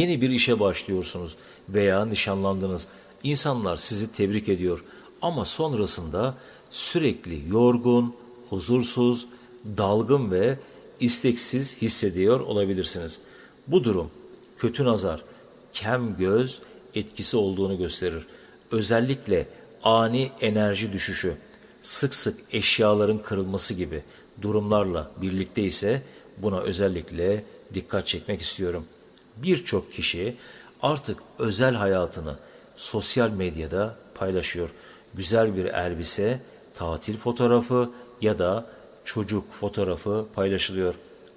Yeni bir işe başlıyorsunuz veya nişanlandınız. İnsanlar sizi tebrik ediyor ama sonrasında sürekli yorgun, huzursuz, dalgın ve isteksiz hissediyor olabilirsiniz. Bu durum kötü nazar, kem göz etkisi olduğunu gösterir. Özellikle ani enerji düşüşü, sık sık eşyaların kırılması gibi durumlarla birlikte ise buna özellikle dikkat çekmek istiyorum. Birçok kişi artık özel hayatını sosyal medyada paylaşıyor. Güzel bir elbise, tatil fotoğrafı ya da çocuk fotoğrafı paylaşılıyor.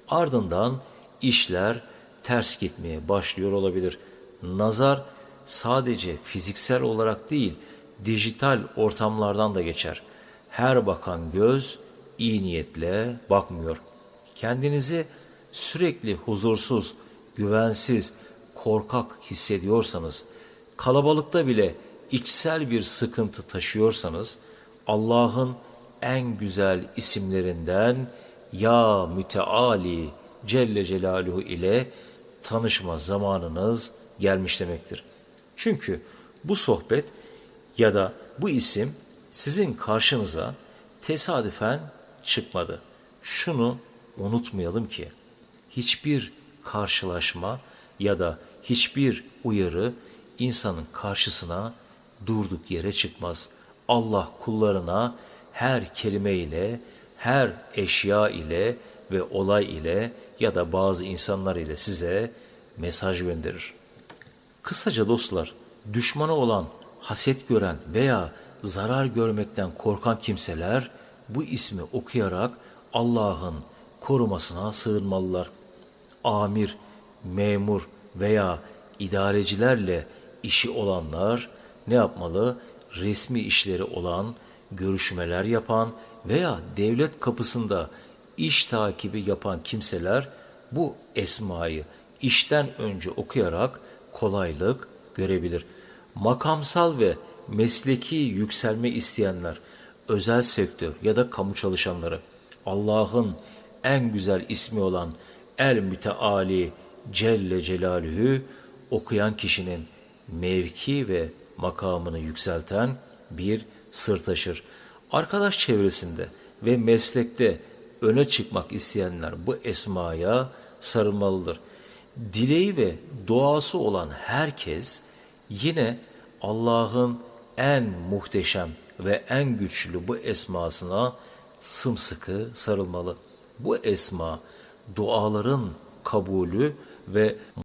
Ardından işler ters gitmeye başlıyor olabilir. Nazar sadece fiziksel olarak değil, dijital ortamlardan da geçer. Her bakan göz iyi niyetle bakmıyor. Kendinizi sürekli huzursuz, güvensiz, korkak hissediyorsanız, kalabalıkta bile içsel bir sıkıntı taşıyorsanız, Allah'ın en güzel isimlerinden Ya Müteali Celle Celaluhu ile tanışma zamanınız gelmiş demektir. Çünkü bu sohbet ya da bu isim sizin karşınıza tesadüfen çıkmadı. Şunu unutmayalım ki hiçbir karşılaşma ya da hiçbir uyarı insanın karşısına durduk yere çıkmaz. Allah kullarına her kelime ile, her eşya ile ve olay ile ya da bazı insanlar ile size mesaj gönderir. Kısaca dostlar, düşmanı olan, haset gören veya zarar görmekten korkan kimseler bu ismi okuyarak Allah'ın korumasına sığınmalılar. Amir, memur veya idarecilerle işi olanlar ne yapmalı? Resmi işleri olan, görüşmeler yapan veya devlet kapısında iş takibi yapan kimseler bu esmayı işten önce okuyarak kolaylık görebilir. Makamsal ve mesleki yükselme isteyenler, özel sektör ya da kamu çalışanları Allah'ın en güzel ismi olan El Müteali Celle Celaluhu okuyan kişinin mevki ve makamını yükselten bir sır taşır. Arkadaş çevresinde ve meslekte öne çıkmak isteyenler bu esmaya sarılmalıdır. Dileği ve duası olan herkes yine Allah'ın en muhteşem ve en güçlü bu esmasına sımsıkı sarılmalı. Bu esma duaların kabulü ve